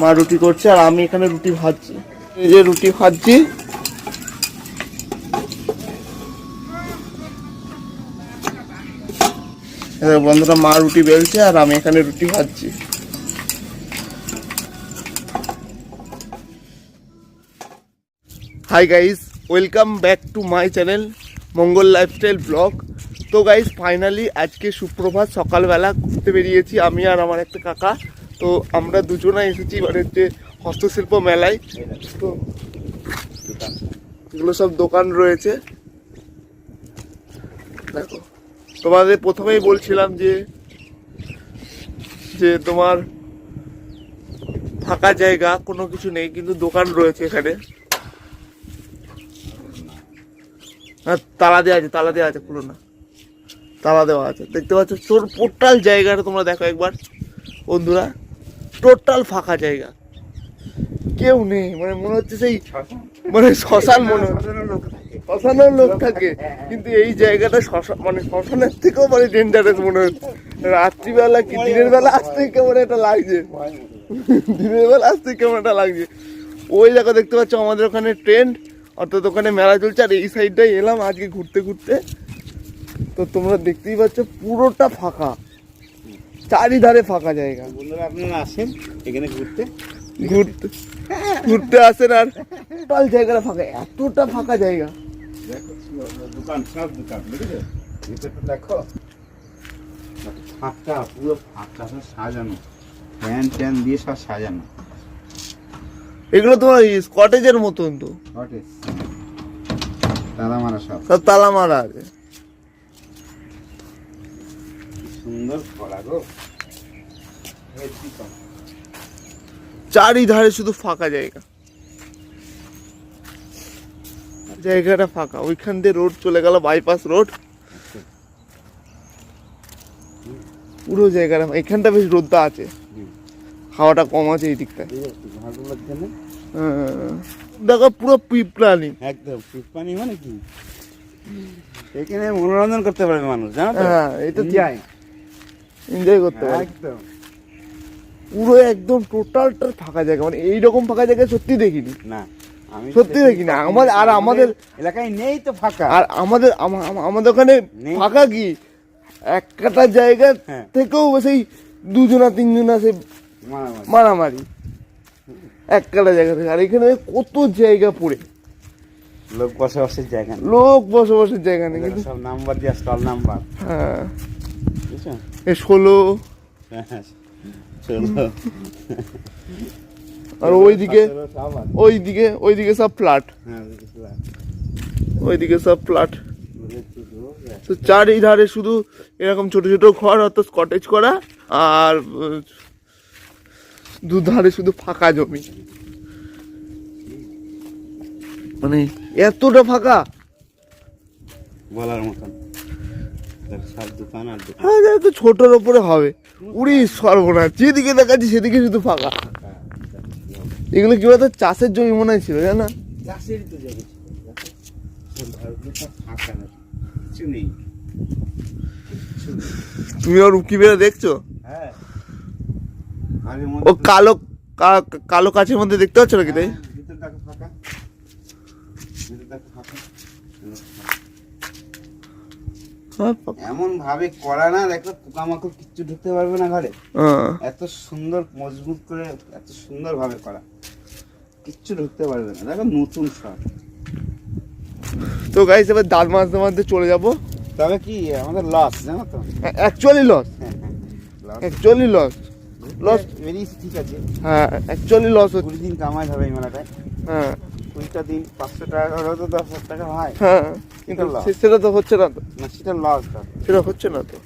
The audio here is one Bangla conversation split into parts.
মা রুটি করছে আর আমি এখানে রুটি ভাজছি। যে রুটি ভাজছি। বন্ধুরা, মা রুটি বেলছে আর আমি এখানে রুটি ভাজছি। Hi guys welcome back to my channel Mangal lifestyle blog তো গাইস ফাইনালি আজকে সুপ্রভাত সকালবেলা ঘুরতে বেরিয়েছি আমি আর আমার একটা কাকা। তো আমরা দুজনে এসেছি মানে হচ্ছে হস্তশিল্প মেলায়। তো এগুলো সব দোকান রয়েছে। দেখো, তোমাদের প্রথমেই বলছিলাম যে যে তোমার ফাঁকা জায়গা, কোনো কিছু নেই, কিন্তু দোকান রয়েছে এখানে। হ্যাঁ তালা দেওয়া আছে, তালা দেওয়া আছে, খুলো না। তালা দেওয়া আছে। দেখতে পাচ্ছ তোর টোটাল জায়গাটা তোমরা দেখো একবার, বন্ধুরা। টোটাল ফাঁকা জায়গা। কেউ নেই মানে মনে হচ্ছে সেই মানে শ্মশান মনে হচ্ছে। শ্মশানের লোক থাকে। কিন্তু এই জায়গাটা শ্মশান মানে শ্মশানের থেকেও মানে ডেঞ্জারাস মনে হচ্ছে। রাত্রিবেলা কি দিনের বেলা আসতে কেমন একটা লাগছে? দিনের বেলা আসতে কেমন একটা লাগছে? ওই জায়গা দেখতে পাচ্ছ আমাদের ওখানে ট্রেন্ড অর্থাৎ ওখানে মেলা চলছে আর এই সাইডটাই এলাম আজকে ঘুরতে ঘুরতে। তো তোমরা দেখতেই পাচ্ছ পুরোটা ফাঁকা। চারিধারে ফাঁকা জায়গা। বন্ধুরা আপনারা আসেন এখানে ঘুরতে। ঘুরতে ঘুরতে আসেন আর। টোটাল জায়গাটা ফাঁকা এতটা ফাঁকা জায়গা। দেখো দোকান সব দোকান দেখো। ফাঁকা পুরো ফাঁকা সব সাজানো। ফ্যান ট্যান দিয়ে সব সাজানো। এগুলো তোমার কটেজের মতন তো। কটেজ দাদা মারা সব। সব তালা মারা আছে কি সুন্দর করা গো। চারিধারে শুধু ফাঁকা জায়গা। জায়গাটা ফাঁকা। ওইখান দিয়ে রোড চলে গেল বাইপাস রোড। পুরো জায়গাটা এখানটা বেশ রোদটা আছে। হাওয়াটা কম আছে এই জন্য হ্যাঁ। দেখো পুরো পিপলানি একদম পানি মানে কি? এখানে মনোরঞ্জন করতে পারবে মানুষ জানো হ্যাঁ এটা Enjoy। এনজয় করতে পারে। একদম। পুরো একদম টোটালটা ফাঁকা জায়গা। মানে এইরকম ফাঁকা জায়গা সত্যি দেখিনি। না আমি সত্যি দেখি না, আমার- আর আমাদের- এলাকায় নেই তো ফাঁকা। আর আমাদের আমা- আমা- আমাদের ওখানে ফাঁকা কি? একটা জায়গা হ্যাঁ। থেকেও সেই দুজনা তিনজনা সে মারামারি। মারামারি। এক কাটা জায়গা থেকে। আর এখানে কত জায়গা পড়ে। লোক বসবাসের জায়গা লোক বসবাসের জায়গা নেই। সব নাম্বার দিয়ে স্টল নাম্বার হ্যাঁ। এ ষোলো। আর ওইদিকে। ওইদিকে ওইদিকে সব ফ্ল্যাট হ্যাঁ। ওইদিকে সব ফ্ল্যাট। তো চারিধারে শুধু এরকম ছোট ছোট ঘর অর্থাৎ কটেজ করা আর দুধারে শুধু ফাঁকা জমি। মানে এতটা ফাঁকা? বলার মতন। হ্যাঁ তো ছোটোর ওপরে হবে। উড়ি সর্বনাশ যেদিকে দেখাচ্ছি সেদিকে শুধু ফাঁকা। এগুলো কি বলতো চাষের জমি মনে হয় ছিল জানা। তুমি ওর উকি বেড়ে দেখছ? হ্যাঁ। ও কালো কালো কাছের মধ্যে দেখতে পাচ্ছ নাকি তাই হ্যাঁ, ভিতরটাকে ফাঁকা ভিতরটাকে ফাঁকা হ্যাঁ, ফাঁকা। এমন ভাবে করা না দেখো পোকামাকড় কিচ্ছু ঢুকতে পারবে না ঘরে। হ্যাঁ। এত সুন্দর মজবুত করে এত সুন্দর ভাবে করা। কিচ্ছু ঢুকতে পারবে না। দেখো নতুন সব তো গাইস এবার দাঁত মাঝে মাঝে চলে যাব। তবে কি আমাদের লস জানো তো? Actually loss loss actually loss loss বেরিয়েছি ঠিক আছে। হ্যাঁ অ্যাকচুয়ালি লস হচ্ছে। দিন কামাই হবে এই মেলাটায়। হ্যাঁ। কুড়িটা দিন পাঁচশো টাকা করে তো দশ হাজার টাকা হয়। হ্যাঁ। কিন্তু সেটা তো হচ্ছে না তো। না সেটা লস সেটা হচ্ছে না তো।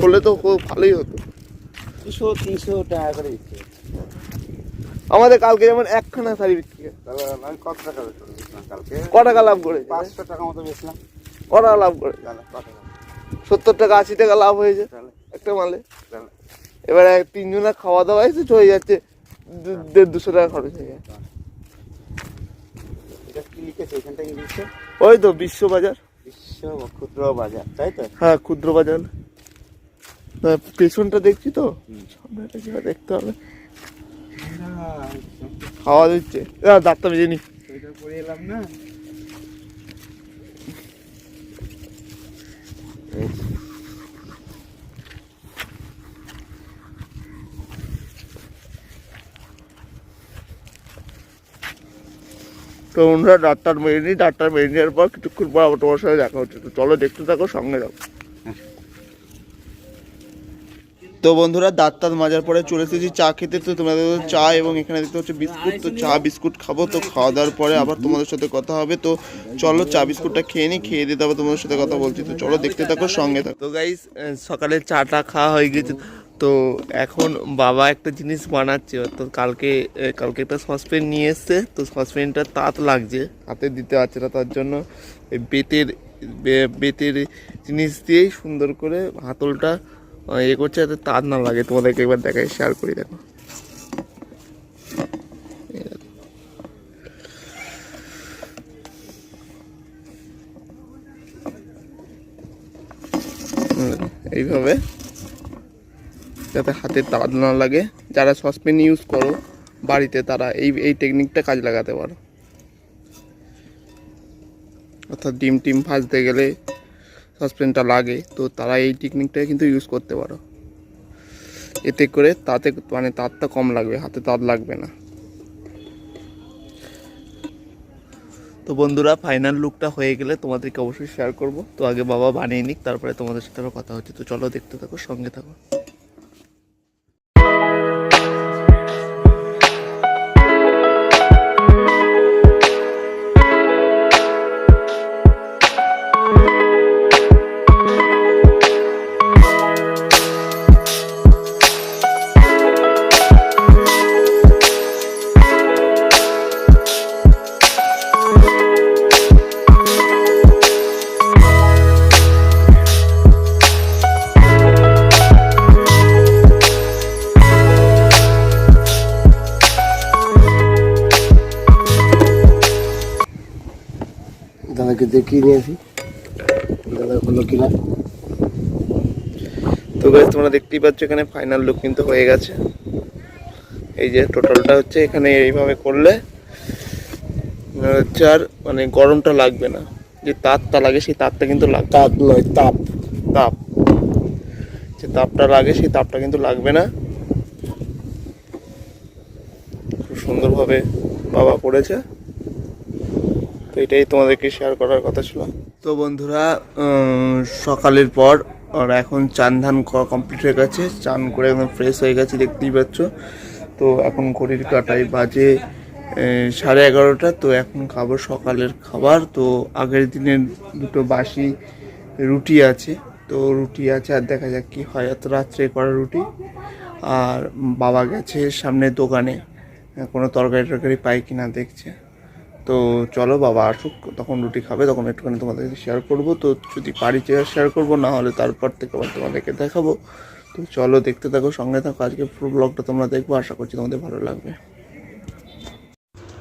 হলে তো খুব ভালোই হতো। দুশো তিনশো টাকা করে দিচ্ছে। আমাদের কালকে যেমন একখানা শাড়ি বিক্রি আমি কত টাকা কালকে ক টাকা লাভ করে পাঁচশো টাকা মতো বেচলাম। ক টাকা লাভ করে সত্তর টাকা আশি টাকা লাভ হয়েছে একটা মালে। এবারে তিনজনের খাওয়া দাওয়া এসে চলে যাচ্ছে দেড় দুশো টাকা খরচ হয়ে যায় লিখেছে এখানটা ইংলিশে ওই তো বিশ্ব বাজার বিশ্ব ক্ষুদ্র বাজার তাই তো? হ্যাঁ ক্ষুদ্র বাজার পেছনটা দেখছি তো। সামনেটা কি দেখতে হবে। খাওয়া দিচ্ছে। দাঁতটা বেজে নি। পরে এলাম না? তো আমরা ডাক্তার মেরে নিই ডাক্তার মেরে নেওয়ার পর কিছুক্ষণ পর আবার তোমার সাথে দেখা হচ্ছে। তো চলো দেখতে থাকো সঙ্গে যাও তো বন্ধুরা দাঁত তাঁত মাজার পরে চলে এসেছি চা খেতে। তো তোমাদের চা এবং এখানে দেখতে হচ্ছে বিস্কুট। তো চা বিস্কুট খাব। তো খাওয়া দাওয়ার পরে আবার তোমাদের সাথে কথা হবে। তো চলো চা বিস্কুটটা খেয়ে নিই খেয়ে দিতে হবে তোমাদের সাথে কথা বলছি। তো চলো দেখতে থাকো সঙ্গে থাকো। তো গাইস সকালে চাটা খাওয়া হয়ে গেছে। তো এখন বাবা একটা জিনিস বানাচ্ছে, তো কালকে কালকে একটা সসপ্যান নিয়ে এসছে, তো সসপ্যানটা তাঁত লাগছে, হাতে দিতে পারছে না তার জন্য। বেতের বেতের জিনিস দিয়েই সুন্দর করে হাতলটা ইয়ে করছে যাতে তার না লাগে। তোমাদেরকে একবার দেখাই শেয়ার করি দেখো। এইভাবে যাতে হাতে তার না লাগে। যারা সসপ্যান ইউজ করো, বাড়িতে তারা এই এই টেকনিকটা কাজ লাগাতে পারো। অর্থাৎ ডিম টিম ভাজতে গেলে সসপ্যানটা লাগে, তো তারা এই টেকনিকটা কিন্তু ইউজ করতে পারো। এতে করে তাতে মানে তারটা কম লাগবে, হাতে তার লাগবে না। তো বন্ধুরা ফাইনাল লুকটা হয়ে গেলে তোমাদেরকে অবশ্যই শেয়ার করব। তো আগে বাবা বানিয়ে নিক, তারপরে তোমাদের সাথে আবার কথা হচ্ছে। তো চলো দেখতে থাকো, সঙ্গে থাকো। দেখিয়ে নিয়েছি দাদা হলো কিনা তো গাইজ তোমরা দেখতেই পাচ্ছ এখানে ফাইনাল লুক কিন্তু হয়ে গেছে। এই যে টোটালটা হচ্ছে এখানে এইভাবে করলে হচ্ছে আর মানে গরমটা লাগবে না। যে তাপটা লাগে সেই তাপটা কিন্তু লাগবে। তাপ নয় তাপ। তাপ। যে তাপটা লাগে সেই তাপটা কিন্তু লাগবে না। খুব সুন্দরভাবে বাবা করেছে তো এটাই তোমাদেরকে শেয়ার করার কথা ছিল। তো বন্ধুরা সকালের পর আর এখন চান ধান কমপ্লিট হয়ে গেছে। চান করে একদম ফ্রেশ হয়ে গেছে, দেখতেই পাচ্ছ। তো এখন ঘড়ির কাটাই বাজে সাড়ে এগারোটা। তো এখন খাব সকালের খাবার। তো আগের দিনের দুটো বাসি রুটি আছে। তো রুটি আছে আর দেখা যাক কি হয়। এত রাত্রে করা রুটি। আর বাবা গেছে সামনে দোকানে। কোনো তরকারি টরকারি পাই কিনা দেখছে। তো চলো বাবা আসুক, তখন রুটি খাবে, তখন একটুখানি তোমাদেরকে শেয়ার করব। তো যদি পারি শেয়ার করব, না হলে তারপর থেকে আবার তোমাদেরকে দেখাবো। তো চলো দেখতে থাকো, সঙ্গে থাকো। আজকে পুরো ব্লগটা তোমরা দেখব, আশা করছি তোমাদের ভালো লাগবে।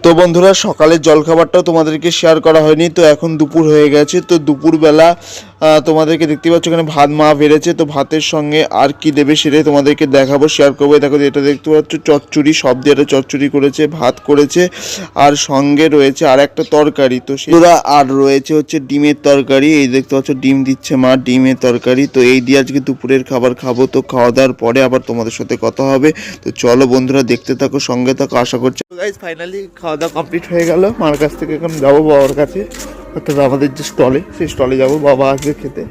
তো বন্ধুরা, সকালের জলখাবারটাও তোমাদেরকে শেয়ার করা হয়নি, তো এখন দুপুর হয়ে গেছে। তো দুপুরবেলা তোমাদেরকে দেখতে পাচ্ছ, এখানে ভাত মা বেড়েছে, তো ভাতের সঙ্গে আর কি দেবে সেটাই তোমাদেরকে দেখাবো শেয়ার করব। দেখো, এটা দেখতে পাচ্ছ, চচ্চড়ি, সব দিয়ে একটা চচ্চড়ি করেছে, ভাত করেছে, আর সঙ্গে রয়েছে আর একটা তরকারি। তো সেটা আর রয়েছে হচ্ছে ডিমের তরকারি, এই দেখতে পাচ্ছ, ডিম দিচ্ছে মা, ডিমের তরকারি। তো এই দিয়ে আজকে দুপুরের খাবার খাব, তো খাওয়া দাওয়ার পরে আবার তোমাদের সাথে কথা হবে। তো চলো বন্ধুরা, দেখতে থাকো, সঙ্গে থাকো, আশা করছি। ফাইনালি খাওয়া দাওয়া কমপ্লিট হয়ে গেল, মার কাছ থেকে এখন যাব বাবার কাছে। অর্থাৎ আমাদের যে স্টলে, সেই স্টলে যাব, বাবা আসবে খেতে।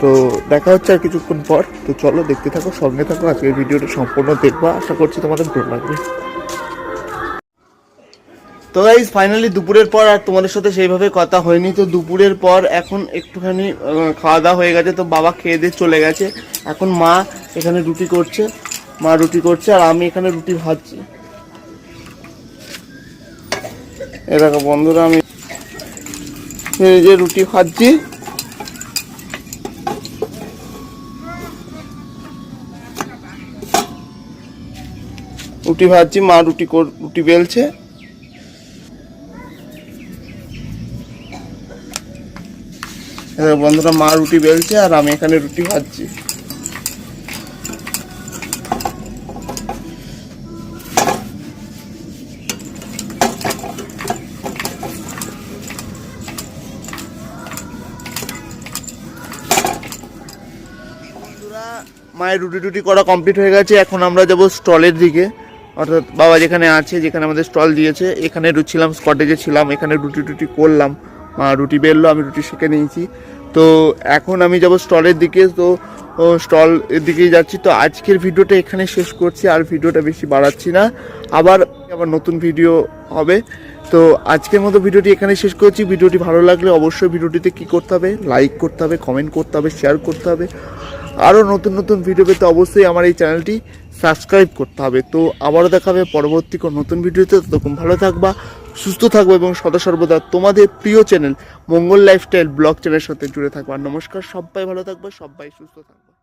তো দেখা হচ্ছে আর কিছুক্ষণ পর। তো চলো, দেখতে থাকো, সঙ্গে থাকো। আজকের ভিডিওটা সম্পূর্ণ দেখব। আশা করছি তোমাদের ভালো লাগবে। তো গাইজ ফাইনালি দুপুরের পর আর তোমাদের সাথে সেইভাবে কথা হয়নি। তো দুপুরের পর এখন একটুখানি খাওয়া দাওয়া হয়ে গেছে। তো বাবা খেয়ে দিয়ে চলে গেছে। এখন মা এখানে রুটি করছে। মা রুটি করছে আর আমি এখানে রুটি ভাজছি। এ দেখো বন্ধুরা, আমি এই যে রুটি ভাজছি। রুটি ভাজছি, মা রুটি রুটি বেলছে। বন্ধুরা, মা রুটি বেলছে আর আমি এখানে রুটি ভাজছি। মায়ের রুটি টুটি করা কমপ্লিট হয়ে গেছে। এখন আমরা যাব স্টলের দিকে। অর্থাৎ বাবা যেখানে আছে, যেখানে আমাদের স্টল দিয়েছে, এখানে ছিলাম স্কটেজে ছিলাম, এখানে রুটি টুটি করলাম। মা রুটি বেললো আমি রুটি শিখে নিয়েছি। তো এখন আমি যাব স্টলের দিকে। তো স্টল এর দিকেই যাচ্ছি। তো আজকের ভিডিওটা এখানে শেষ করছি, আর ভিডিওটা বেশি বাড়াচ্ছি না। আবার আবার নতুন ভিডিও হবে। তো আজকের মতো ভিডিওটি এখানে শেষ করছি। ভিডিওটি ভালো লাগলে অবশ্যই ভিডিওটিতে কি করতে হবে? লাইক করতে হবে কমেন্ট করতে হবে শেয়ার করতে হবে। আরও নতুন নতুন ভিডিও পেতে অবশ্যই আমার এই চ্যানেলটি সাবস্ক্রাইব করতে হবে। তো আবারও দেখা হবে পরবর্তী কোনো নতুন ভিডিওতে ততক্ষণ ভালো থাকবা, সুস্থ থাকব এবং সদা সর্বদা তোমাদের প্রিয় চ্যানেল মঙ্গল লাইফস্টাইল ব্লগ চ্যানেলের সাথে জুড়ে থাকবা। নমস্কার, সবাই ভালো থাকব, সবাই সুস্থ থাকবে।